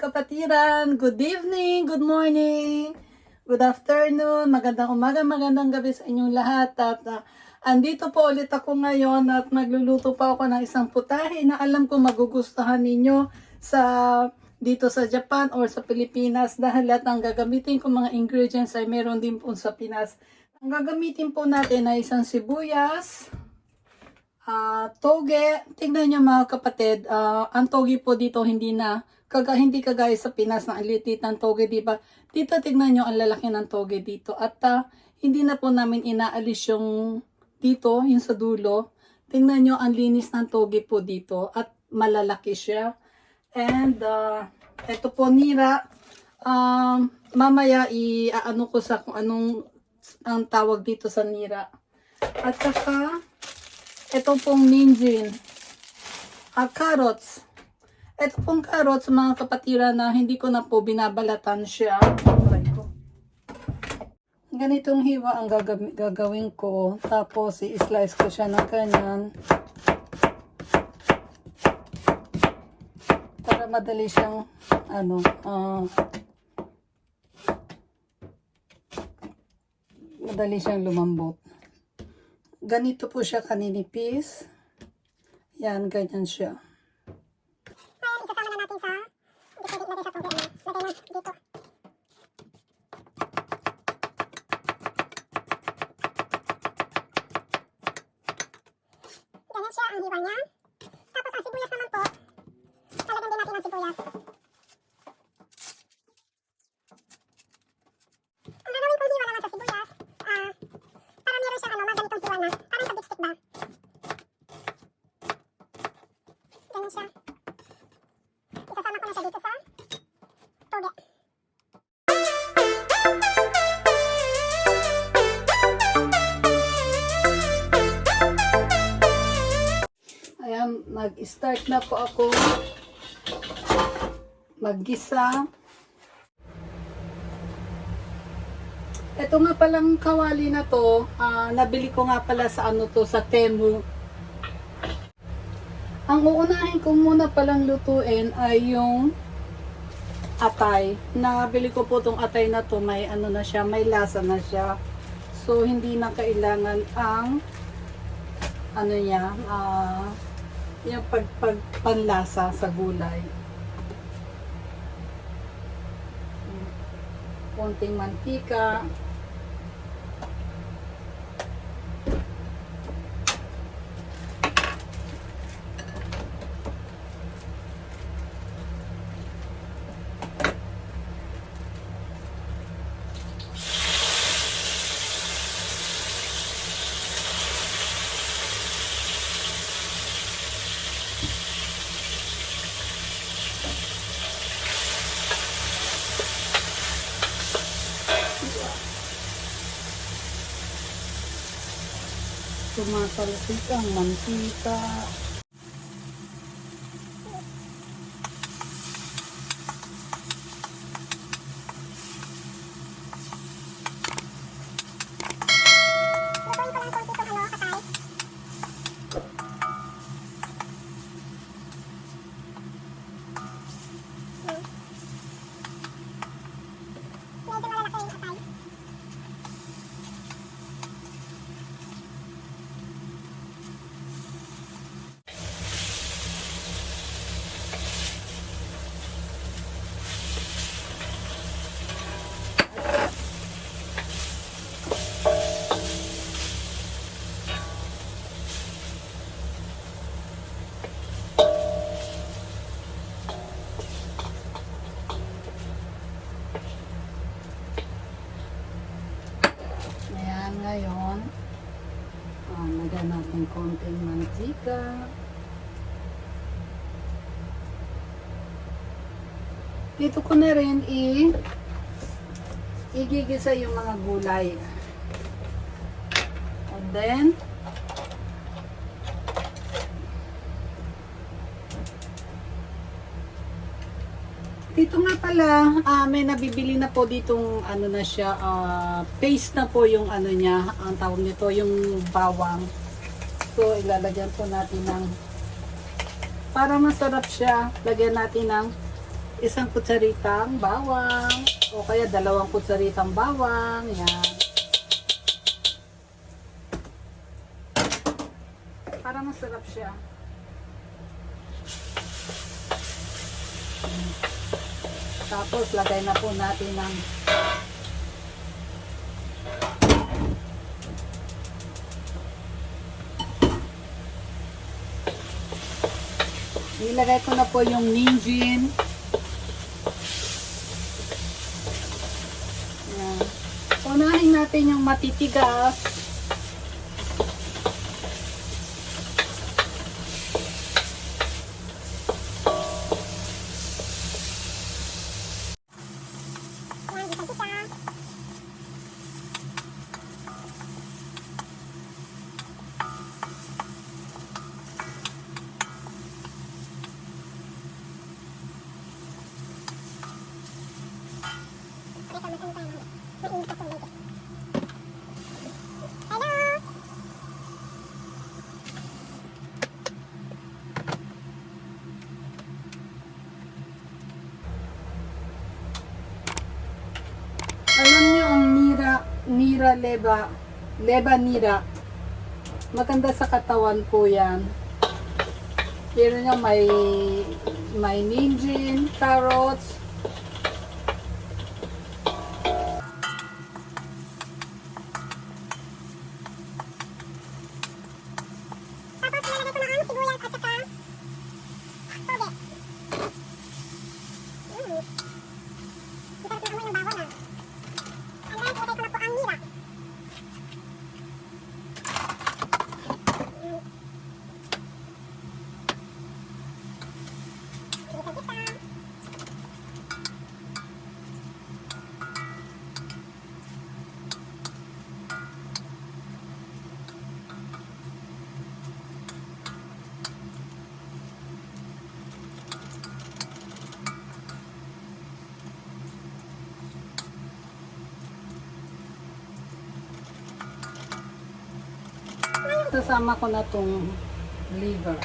kapatiran! Good evening, good morning, good afternoon, magandang umaga, magandang gabi sa inyong lahat. At ah, andito po ulit ako ngayon at magluluto pa ako ng isang putahe na alam ko magugustuhan ninyo sa dito sa Japan or sa Pilipinas dahil lahat ng gagamitin ko mga ingredients ay meron din po sa Pinas. Ang gagamitin po natin ay isang sibuyas, Ah, toge, tingnan niyo mga kapatid, ah, ang toge po dito hindi na kaga hindi kagaya sa Pinas na alitit ng toge, di ba? Dito tingnan niyo ang lalaki ng toge dito at ah, hindi na po namin inaalis yung dito, yung sa dulo. Tingnan niyo ang linis ng toge po dito at malalaki siya. And uh, ito po nira, um, mamaya i-ano ko sa kung anong ang tawag dito sa nira. At saka, ito pong minjin. Ah, carrots. Ito pong carrots, mga kapatira na hindi ko na po binabalatan siya. Ganitong hiwa ang gagawin ko. Tapos, i-slice ko siya ng ganyan. Para madali siyang, ano, ah, madali siyang lumambot ganito po siya kaninipis. Yan, ganyan siya. Ngayon, isasama na natin sa hindi pwede ilagay sa tubig. ano. Lagay na dito. Ganyan siya ang hiwa niya. Tapos ang sibuyas naman po, lalagyan din natin ang sibuyas. Ang gagawin kong hiwa naman sa sibuyas, ah, para meron siyang ano, maganitong hiwa na, parang sa dipstick ba? Ganyan siya. Isasama ko na siya dito sa. Ayan, mag-start na po ako maggisa. Ito nga palang kawali na to, ah, nabili ko nga pala sa ano to, sa Temu. Ang uunahin ko muna palang lutuin ay yung atay. Nabili ko po tong atay na to, may ano na siya, may lasa na siya. So, hindi na kailangan ang ano niya, ah, yung pag, pag panlasa sa gulay. Konting mantika. Tumatalsik ang mantika. Ngayon. Ah, lagyan natin konting mantika. Dito ko na rin i igigisa yung mga gulay. And then, Dito nga pala, ah, may nabibili na po ditong ano na siya, ah, paste na po yung ano niya, ang tawag nito, yung bawang. So, ilalagyan po natin ng, para masarap siya, lagyan natin ng isang kutsaritang bawang o kaya dalawang kutsaritang bawang. Yan. Para masarap siya. Tapos lagay na po natin ng Nilagay ko na po yung ninjin. Yan. Unahin natin yung matitigas. Yan, isang pisa. Teka, mag-ano tayo ng- mainit ako dito. Hello? Alam niyo ang nira, nira leba, leba nira. Maganda sa katawan po yan. Pero niya may, may ninjin, carrots, Tapos ilalagay ko na ang sibuyas at saka toge. Mm. Ang sarap ng amoy ng bawang ah. And then, ilagay ko na po ang nira. Mm. Isang pisa. Sasama ko na tong liver.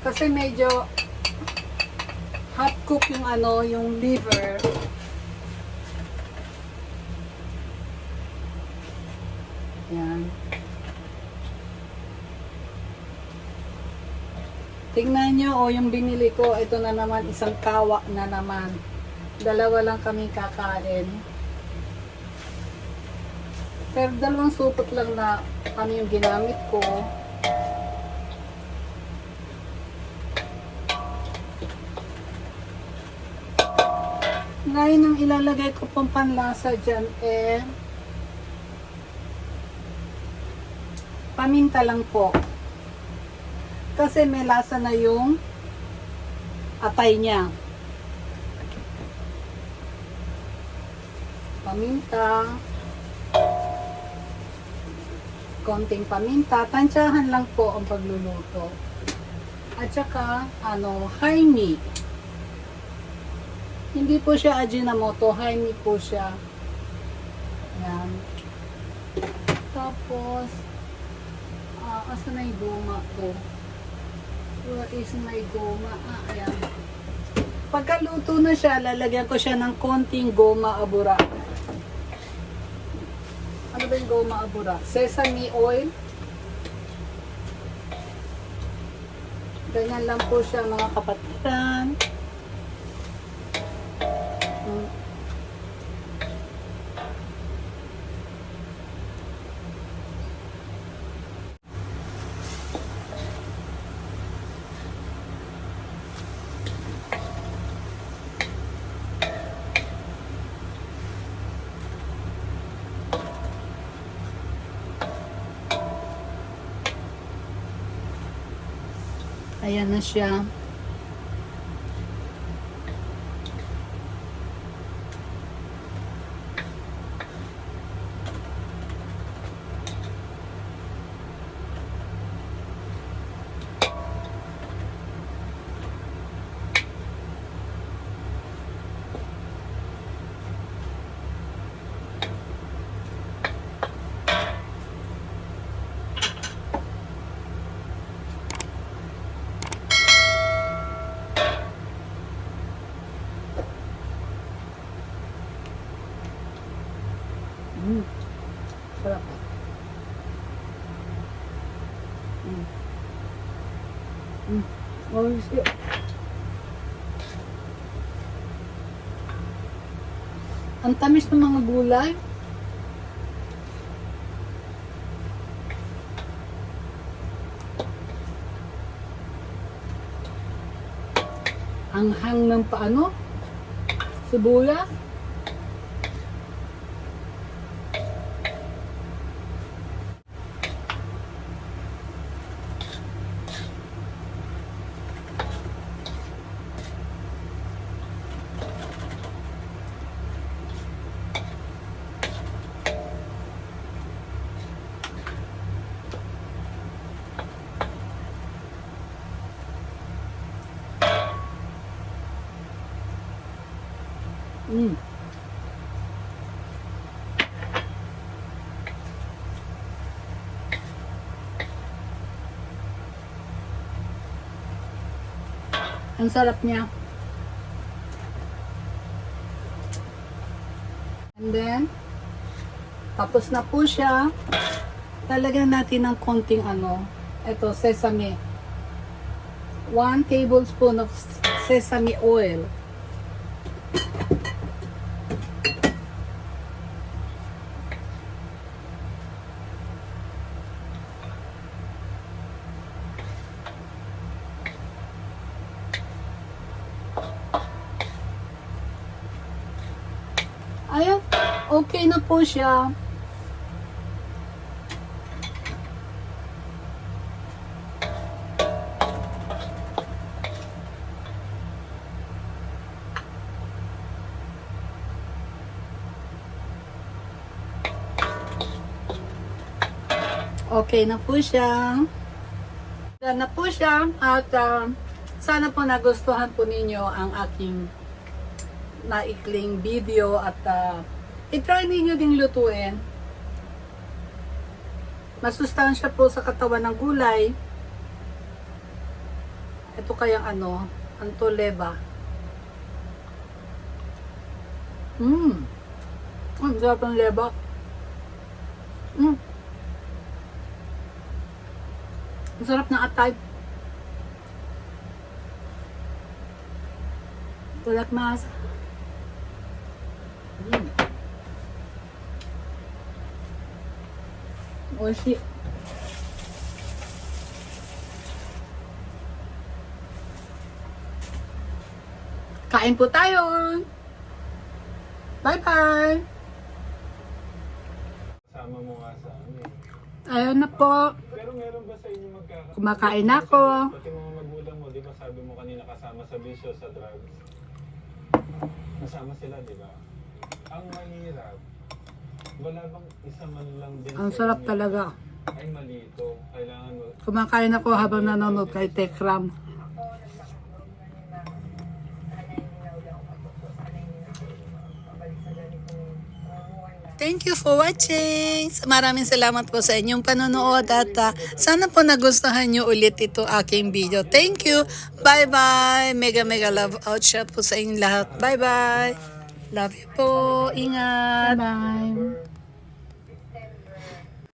Kasi medyo hot cook yung ano, yung liver. Yan. Tingnan nyo, o yung binili ko, ito na naman, isang kawa na naman. Dalawa lang kami kakain. Pero dalawang supot lang na kami yung ginamit ko. Ngayon ang ilalagay ko pang panlasa dyan eh paminta lang po. Kasi may lasa na yung atay niya. Paminta konting paminta, tansyahan lang po ang pagluluto. At saka, ano, haimi. Hindi po siya Ajinomoto, haimi po siya. Yan. Tapos, ah, asa na yung goma ko? Where is my goma? Ah, ayan. Pagkaluto na siya, lalagyan ko siya ng konting goma abura. Ano ba yung goma abura? Sesame oil. Ganyan lang po siya mga kapatiran. Ayan na siya. Oh, shit. Ang tamis ng mga gulay. Ang hang ng paano? Sibuyas. Mm. Ang sarap niya. And then, tapos na po siya. Talagyan natin ng konting ano, ito, sesame. 1 tablespoon of sesame oil. Ayun, okay na po siya. Okay na po siya. Yan na po siya at ah, sana po nagustuhan po ninyo ang aking maikling video at uh, itry ninyo ding lutuin. Masustansya po sa katawan ng gulay. Ito kayang ano, antoleba. Mmm. Ang sarap ng leba. Mmm. Ang sarap ng atay. Tulak mas. Oishi. Kain po tayo. Bye-bye. Sama mo nga sa ano eh. Ayun na po. Pero meron ba sa inyo magkakasama? Kumakain na ako. Pati mga magulang mo, di ba sabi mo kanina kasama sa bisyo, sa drugs? Nasama sila, di ba? Ang mahirap, wala bang isa man lang din Ang sa sarap inyo talaga. Ay malito. Kailangan mo, Kumakain ako habang nanonood kay Tekram. Thank you for watching. Maraming salamat po sa inyong panonood at ah, sana po nagustuhan nyo ulit ito aking video. Thank you. Bye-bye. Mega mega love out siya po sa inyong lahat. Bye-bye. Love you po. Ingat. Bye.